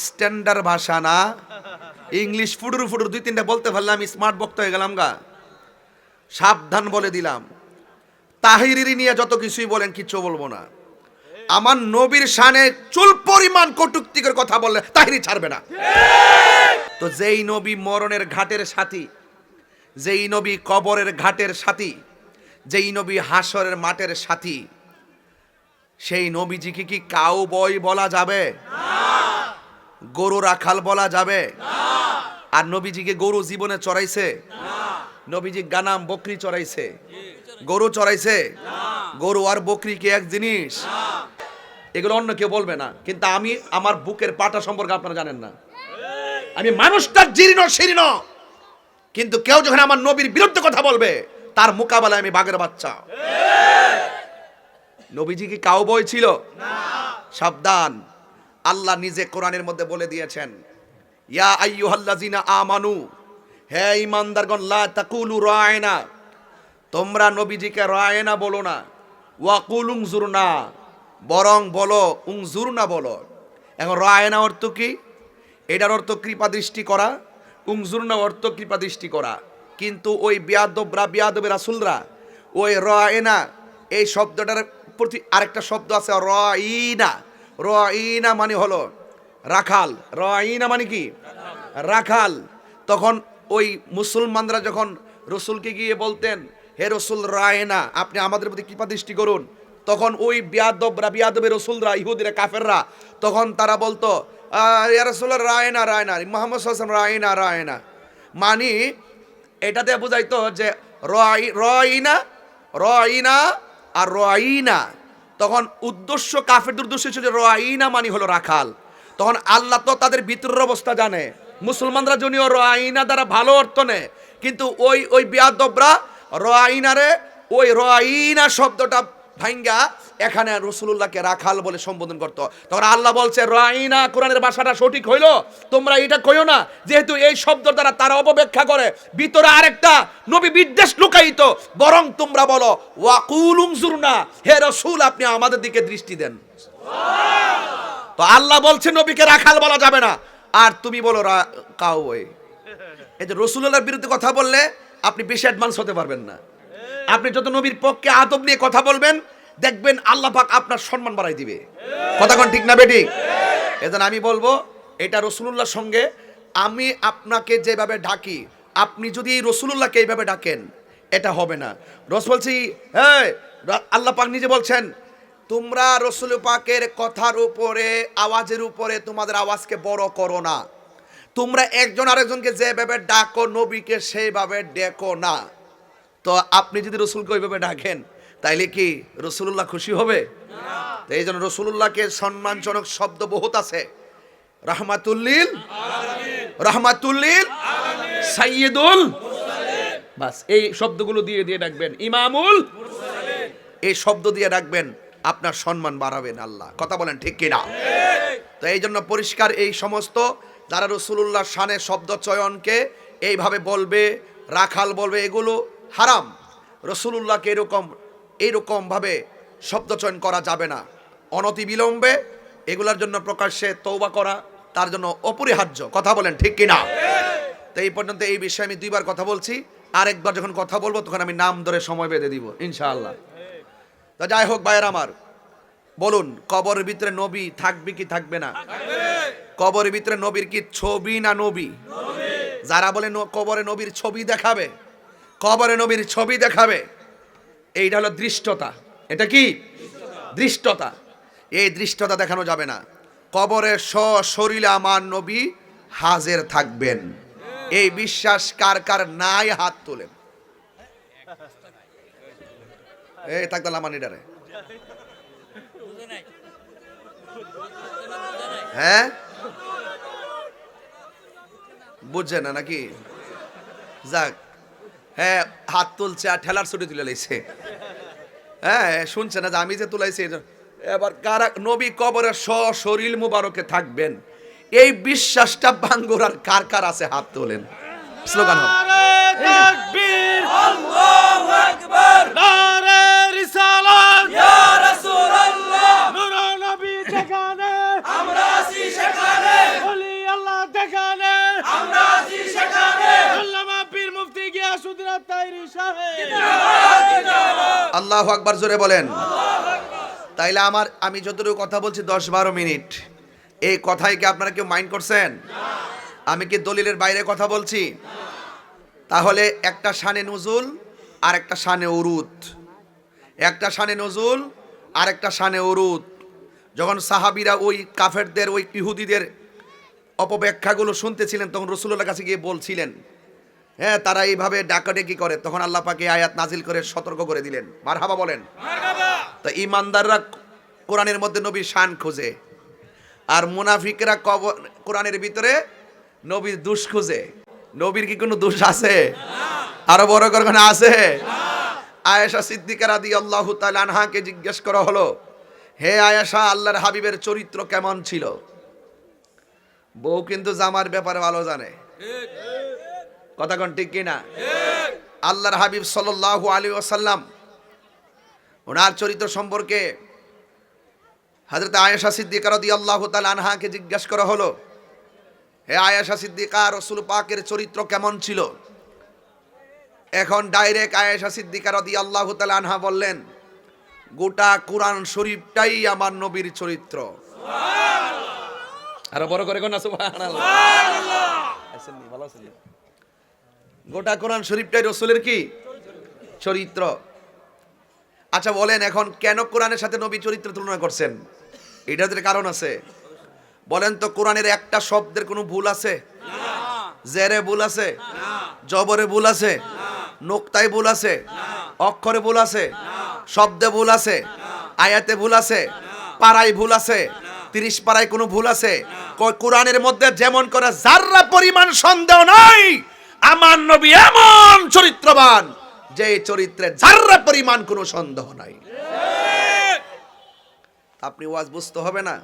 Standard ভাষা না। English ফুডুর ফুডুর, দুই তিনটা বলতে পারলাম স্মার্ট বক্তা হয়ে গেলাম গা। সাবধান বলে দিলাম। তাহিরি নিয়ে যত কিছুই বলেন, কিচ্ছু বলব না। আমার নবীর শানে চুল পরিমাণ কটুক্তিকের কথা বললে তাহিরি ছাড়বে না। তো যেই নবী মরণের ঘাটের সাথী, যেই নবী কবরের ঘাটের সাথী, যেই নবী হাসরের মাঠের সাথী, সেই নবীজিকে কি কাউ বই বলা যাবে? গরু রাখাল বলা যাবে। আর নবীজিকে গরু জীবনে চড়াইছে। নবীজি গানাম বকরি চড়াইছে। গরু চড়াইছে। গরু আর বকরি কি এক জিনিস? এগুলো অন্য কেউ বলবে না। কিন্তু আমি আমার বুকের পাটা সম্পর্কে আপনারা জানেন না। আমি মানুষটা জীর্ণ শীর্ণ। কিন্তু কেউ যখন আমার নবীর বিরুদ্ধে কথা বলবে তার মোকাবেলায় আমি বাঘের বাচ্চা। নবীজি কি কাউ বই ছিল সাবধান। আল্লাহ নিজে কোরআনের মধ্যে বলে দিয়েছেন, ইয়া আইয়ুহাল্লাযিনা আমানু, হে ঈমানদারগণ, লা তাকুলু রায়না, তোমরা নবীজিকে রায়না বলো না ওয়াকুল উংজুরনা বরং বলো উংজুরনা বলো। এখন রায়না অর্থ কি? এটার অর্থ কৃপা দৃষ্টি করা উংজুরনা অর্থ কৃপা দৃষ্টি করা। কিন্তু ওই বিয়াদবরা, বিয়াদবে রাসুলরা, ওই রায়না, এই শব্দটার প্রতি আরেকটা শব্দ আছে রইনা রইনা মানে হলো রাখাল। রইনা মানে কি? রাখাল। তখন ওই মুসলমানরা যখন রসুলকে গিয়ে বলতেন হে রসুল রায়না আপনি আমাদের প্রতি কৃপা দৃষ্টি করুন। তখন ওই বিয়াদবরা বিয়াদবে রসুলরা ইহুদিরা কাফেররা তখন তারা বলতো "আহ, রসুল রায়না রায়না মোহাম্মদ হাসান রায়না রায়না মানে এটাতে বোঝাইতো যে রয় রয়না রয়না আর রয়না তখন উদ্দেশ্য কাফের উদ্দেশ্য ছিল রোয়াইনা মানে হলো রাখাল। তখন আল্লাহ তো তাদের ভিতরের অবস্থা জানে। মুসলমানরা জনীয় রোয়াইনা দ্বারা ভালো অর্থ নেয়। কিন্তু ওই ওই বিয়াদবরা রোয়াইনারে, ওই রোয়াইনা শব্দটা ভাঙ্গা এখানে রসুল্লাহকে রাখাল বলে সম্বোধন করত। তখন আল্লাহ বলছে, রাইনা, কোরআনের ভাষাটা সঠিক হইল? তোমরা এটা কইও না? যেহেতু এই শব্দ দ্বারা তারা অপব্যাখ্যা করে, ভিতরে আরেকটা নবী বিদ্বেষ লুকায়িত। বরং তোমরা বলো ওয়াকুলুং না হে রসুল, আপনি আমাদের দিকে দৃষ্টি দেন। তো আল্লাহ বলছে, নবীকে রাখাল বলা যাবে না। আর তুমি বলো কাউ এই যে রসুল্লাহর বিরুদ্ধে কথা বললে, আপনি বেশি অ্যাডভান্স হতে পারবেন না। আপনি যত নবীর পক্ষে আদব নিয়ে কথা বলবেন, দেখবেন আল্লাহ পাক আপনার সম্মান বাড়াই দিবে। কথা কোন ঠিক না বেটি এজন্য আমি বলব, এটা রসুলুল্লাহর সঙ্গে আমি আপনাকে যেভাবে ডাকি, আপনি যদি এই রসুলুল্লাহকে এইভাবে ডাকেন, এটা হবে না। রস বলছি হ্যাঁ আল্লাহ পাক নিজে বলছেন, তোমরা রসুল পাকের কথার উপরে, আওয়াজের উপরে তোমাদের আওয়াজকে বড় করো না। তোমরা একজন আরেকজনকে যেভাবে ডাকো, নবীকে সেইভাবে ডেকো না। তো আপনি যদি রসুলকে ওইভাবে ডাকেন তাইলে কি রসুল্লাহ খুশি হবে? তো এই জন্য রসুল্লাহকে সম্মানজনক শব্দ বহুত আছে। রহমাতুল্লিল। রহমাতুল্লিল। সাইয়দুল। বাস এই শব্দগুলো দিয়ে দিয়ে ডাকবেন। ইমামুল। এই শব্দ দিয়ে ডাকবেন আপনার সম্মান বাড়াবেন আল্লাহ। কথা বলেন ঠিক কিনা? তো এই জন্য পরিষ্কার এই সমস্ত যারা রসুল্লাহ শানের শব্দ চয়নকে এইভাবে বলবে রাখাল বলবে এগুলো হারাম। রসুল্লাহকে এরকম এইরকমভাবে শব্দ চয়ন করা যাবে না। অনতি বিলম্বে এগুলোর জন্য প্রকাশ্যে তৌবা করা, তার জন্য অপরিহার্য। কথা বলেন ঠিক কিনা? তো এই পর্যন্ত এই বিষয়ে আমি দুইবার কথা বলছি। আরেকবার যখন কথা বলব, তখন আমি নাম ধরে সময় বেঁধে দিব, ইনশাআল্লাহ। তা যাই হোক ভাইয়ের আমার, বলুন কবরের ভিতরে নবী থাকবে কি থাকবে না? কবরের ভিতরে নবীর কি ছবি না নবী? যারা বলে কবরে নবীর ছবি দেখাবে কবরে নবীর ছবি দেখাবে। এইটা হলো দৃষ্টতা। এটা কি? দৃষ্টতা। এই দৃষ্টতা দেখানো যাবে না। কবরে শরীরে আমার নবী হাজের থাকবেন। এই বিশ্বাস কার কার নাই হাত তোলেন। এই থাকতাম আমার নিডারে হ্যাঁ? বুঝছে না নাকি? যাক। হ্যাঁ হাত তুলছে আর ঠেলার ছুটি তুলে লাইছে। হ্যাঁ শুনছে না যে আমি যে তুলাইছি এবার কারা নবী কবরের স্ব শরীর মুবারকে থাকবেন। এই বিশ্বাসটা বাঙ্গুরার কার কার আছে হাত তোলেন? স্লোগান আমরা আছি সেখানে। আল্লাহ আকবর জোরে বলেন। তাইলে আমার, আমি যতটুকু কথা বলছি দশ বারো মিনিট। এই কথাই কি আপনারা কেউ মাইন্ড করছেন? আমি কি দলিলের বাইরে কথা বলছি? তাহলে একটা শানে নজুল আর একটা শানে উরুত একটা শানে নজুল আর একটা শানে উরুত যখন সাহাবিরা ওই কাফেরদের, ওই ইহুদিদের অপব্যাখ্যাগুলো শুনতেছিলেন, তখন রসুল্লাহ কাছে গিয়ে বলছিলেন হ্যাঁ তারা এইভাবে ডাকাডেকি করে। তখন আল্লাহ পাকে আয়াত নাজিল করে সতর্ক করে দিলেন। মারহাবা বলেন। তো ইমানদাররা কোরআনের মধ্যে নবীর শান খোঁজে। আর মুনাফিকরা কব কোরআনের ভিতরে নবীর দুষ খুঁজে। নবীর কি কোনো দোষ আছে? আরও বড় করে কোনো আছে। আয়েশা সিদ্দিকা রাদি আল্লাহ আনহাকে জিজ্ঞেস করা হলো হে আয়েশা আল্লাহর হাবিবের চরিত্র কেমন ছিল? বউ কিন্তু জামার ব্যাপারে ভালো জানে। কথা কোন ঠিক কিনা? আল্লাহর হাবিব সাল্লাল্লাহু আলাইহি ওয়াসাল্লাম ওনার চরিত্র সম্পর্কে হযরত আয়েশা সিদ্দিকা রাদিয়াল্লাহু তাআলা আনহাকে জিজ্ঞাসা করা হলো হে আয়েশা সিদ্দিকা রাসূল পাকের চরিত্র কেমন ছিল? এখন ডাইরেক্ট আয়েশা সিদ্দিকার সিদ্দিকা আল্লাহ তাআলা আনহা বললেন গোটা কোরআন শরীফটাই আমার নবীর চরিত্র। আরও বড় করে কোন সুবহানাল্লাহ। আছেন ভালো আছেন? গোটা কোরআন শরীফটাই রসুলের কি? চরিত্র। আচ্ছা বলেন এখন কেন কোরআনের সাথে নবী চরিত্র তুলনা করছেন? এটাদের কারণ আছে। বলেন তো কোরআনের একটা শব্দের কোনো ভুল আছে? জেরে ভুল আছে? জবরে ভুল আছে? নোক্তায় ভুল আছে? অক্ষরে ভুল আছে? শব্দে ভুল আছে? আয়াতে ভুল আছে? পাড়ায় ভুল আছে? তিরিশ পাড়ায় কোনো ভুল আছে? কোরআনের মধ্যে যেমন করে যার্রা পরিমাণ সন্দেহ নাই আমার নবী এমন চরিত্রবান, যে চরিত্রে যার্রা পরিমাণ কোনো সন্দেহ নাই। আপনি ওয়াজ বুঝতে হবে না।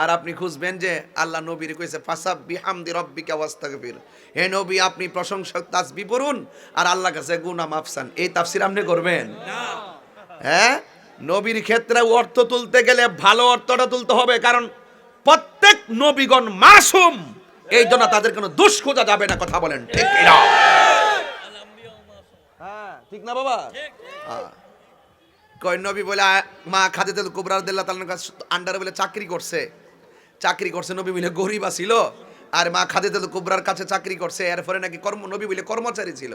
আর আপনি খুঁজবেন যে আল্লাহ নবীর কইছে, ফাসাব বিহামদি রব্বিকা ওয়াস্তাগফির। হে নবী, আপনি প্রশংসা, তাসবি পড়ুন, আর আল্লাহ কাছে গুনাহ মাফসান এই তাফসির আপনি করবেন? হ্যাঁ? নবীর ক্ষেত্রে অর্থ তুলতে গেলে ভালো অর্থটা তুলতে হবে, কারণ প্রত্যেক নবীগণ মাসুম। এই জন্য তাদের কোনো দোষ খোঁজা যাবে না কথা বলেন ঠিক কিনা? হ্যাঁ ঠিক না বাবা। কয় নবী বলে মা খাদিজাতুল কুবরা রাদিয়াল্লাহু তাআলার কাছে আন্ডারে বলে চাকরি করছে। চাকরি করছে নবী বলে গরিব ছিল আর মা খাদিজাতুল কুবরার কাছে চাকরি করছে এরপরে নাকি কর্ম নবী বলে কর্মচারী ছিল।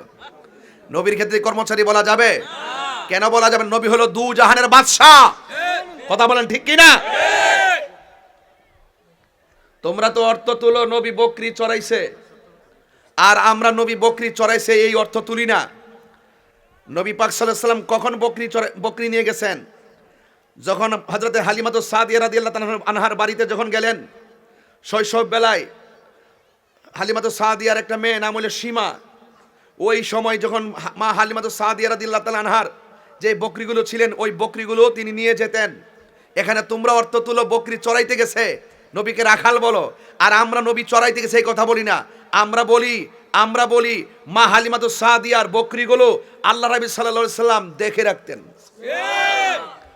নবীর ক্ষেত্রে কর্মচারী বলা যাবে? কেন বলা যাবে? নবী হলো দু জাহানের বাদশাহ। কথা বলেন ঠিক কি না তোমরা তো অর্থ তুলো, নবী বকরি চড়াইছে। আর আমরা নবী বকরি চড়াইছে, এই অর্থ তুলি না। নবী পাক সাল্লাম কখন বকরি বকরি নিয়ে গেছেন? যখন হজরতে হালিমাত সাদিয়া রাদিয়াল্লাহু তাআলা আনহার বাড়িতে যখন গেলেন, শৈশব বেলায় হালিমাত সাদিয়ার একটা মেয়ে নাম হলো সীমা। ওই সময় যখন মা হালিমাত সাদিয়া রাদিয়াল্লাহু তাআলা আনহার যে বকরিগুলো ছিলেন, ওই বকরিগুলো তিনি নিয়ে যেতেন। এখানে তোমরা অর্থ তুলো, বকরি চড়াইতে গেছে। নবীকে রাখাল বলো। আর আমরা নবী চড়াইতে থেকে সেই কথা বলি না। আমরা বলি আমরা বলি, মা হালিমাত সাদিয়ার বকরিগুলো আল্লাহ রাবি সাল্লাল্লাহু সাল্লাম দেখে রাখতেন।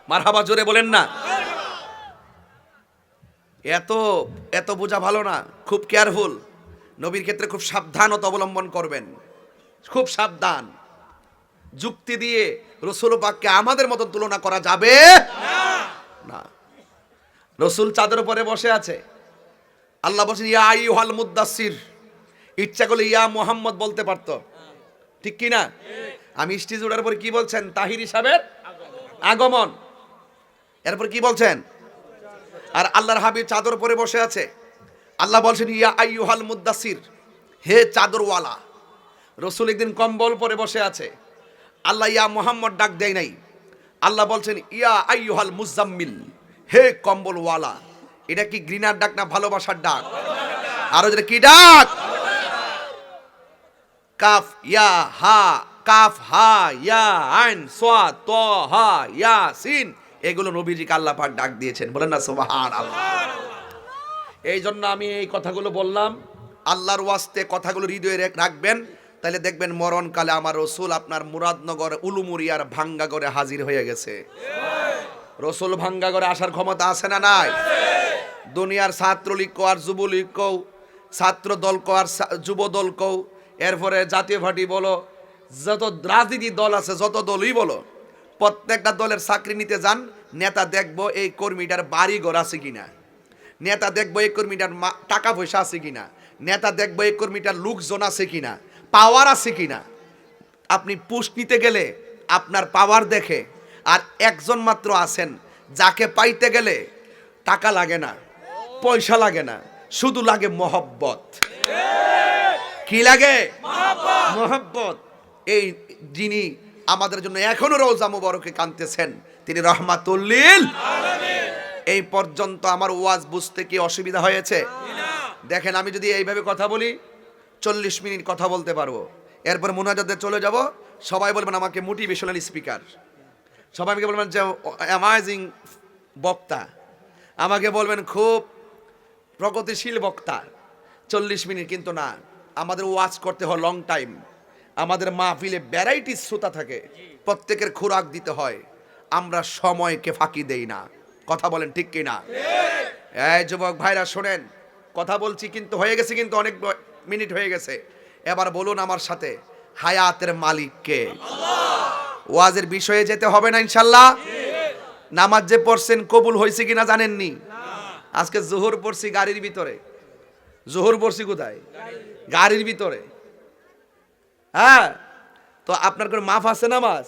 মারহাবা জোরে বলেন না। এত এত বোঝা ভালো না। খুব কেয়ারফুল নবীর ক্ষেত্রে খুব সাবধানতা অবলম্বন করবেন। খুব সাবধান। যুক্তি দিয়ে রসুল পাককে আমাদের মতন তুলনা করা যাবে না। রসুল চাদর উপরে বসে আছে। আল্লাহ বলছেন, ইয়া আই আইয়ুহাল মুদাসসির। ইচ্ছা করলে ইয়া মোহাম্মদ বলতে পারতো। ঠিক কি না আমি স্টেজ ওঠার পরে কি বলছেন? তাহির হিসাবের আগমন। এরপর কি বলছেন? আর আল্লাহর হাবিব চাদর পরে বসে আছে। আল্লাহ বলছেন, ইয়া আইয়ুহাল মুদাসির হে চাদরওয়ালা, রসুল একদিন কম্বল পরে বসে আছে। আল্লাহ ইয়া মোহাম্মদ ডাক দেয় নাই। আল্লাহ বলছেন, ইয়া আইয়ুহাল মুজাম্মিল। হে কম্বলওয়ালা, এটা কি ঘৃণার ডাক না ভালোবাসার ডাক? আরও যেটা কি ডাক? কাফ, ইয়া, হা, কাফ, হা, ইয়া, আইন, সোয়া, ত, হা, ইয়া, সিন। এগুলো নবীজিকে আল্লাহ পাক ডাক দিয়েছেন। বলেন না সুবহান আল্লাহ এই জন্য আমি এই কথাগুলো বললাম। আল্লাহর ওয়াস্তে কথাগুলো হৃদয়ে রেখ- রাখবেন। তাহলে দেখবেন মরণকালে আমার রসুল আপনার মুরাদনগর উলুমুরিয়ার ভাঙ্গাগরে হাজির হয়ে গেছে। রসুল ভাঙ্গাগরে আসার ক্ষমতা আছে না নাই? দুনিয়ার ছাত্রলীগ কও আর যুবলীগ কও ছাত্র দল কও আর যুব দল কও এরপরে জাতীয় পার্টি বলো, যত রাজনীতি দল আছে, যত দলই বলো, প্রত্যেকটা দলের চাকরি নিতে যান, নেতা দেখব এই কর্মীটার বাড়ি ঘর আছে কিনা? নেতা দেখব এই কর্মীটার টাকা পয়সা আছে কিনা? নেতা দেখব এই কর্মীটার লোকজন আছে কিনা? পাওয়ার আছে কিনা? আপনি পুষ নিতে গেলে আপনার পাওয়ার দেখে আর একজন মাত্র আছেন, যাকে পাইতে গেলে টাকা লাগে না, পয়সা লাগে না, শুধু লাগে মহব্বত। কি লাগে? মহব্বত। এই যিনি আমাদের জন্য এখনও রোজা মুবারকে কানতেছেন তিনি রহমাতুল্লিল। এই পর্যন্ত আমার ওয়াজ বুঝতে কি অসুবিধা হয়েছে? দেখেন, আমি যদি এইভাবে কথা বলি, চল্লিশ মিনিট কথা বলতে পারব। এরপর মোনাজাতে চলে যাব, সবাই বলবেন আমাকে মোটিভেশনাল স্পিকার সবাই আমাকে বলবেন যে অ্যামাইজিং বক্তা। আমাকে বলবেন, খুব প্রগতিশীল বক্তা। চল্লিশ মিনিট, কিন্তু না, আমাদের ওয়াচ করতে হয় লং টাইম আমাদের মাহফিলে ভ্যারাইটি শ্রোতা থাকে। প্রত্যেকের খোরাক দিতে হয়। আমরা সময়কে ফাঁকি দেই না। কথা বলেন ঠিক কি না? এই যুবক ভাইরা, শোনেন, কথা বলছি কিন্তু, হয়ে গেছে কিন্তু অনেক মিনিট হয়ে গেছে। এবার বলুন আমার সাথে, হায়াতের মালিককে ওয়াজের বিষয়ে যেতে হবে না ইনশাল্লাহ। নামাজ যে পড়ছেন কবুল হয়েছে কিনা জানেননি? আজকে জোহর পড়ছি গাড়ির ভিতরে। জোহর পড়ছি কোথায়? গাড়ির ভিতরে। হ্যাঁ? তো আপনার কোন মাফ আছে নামাজ?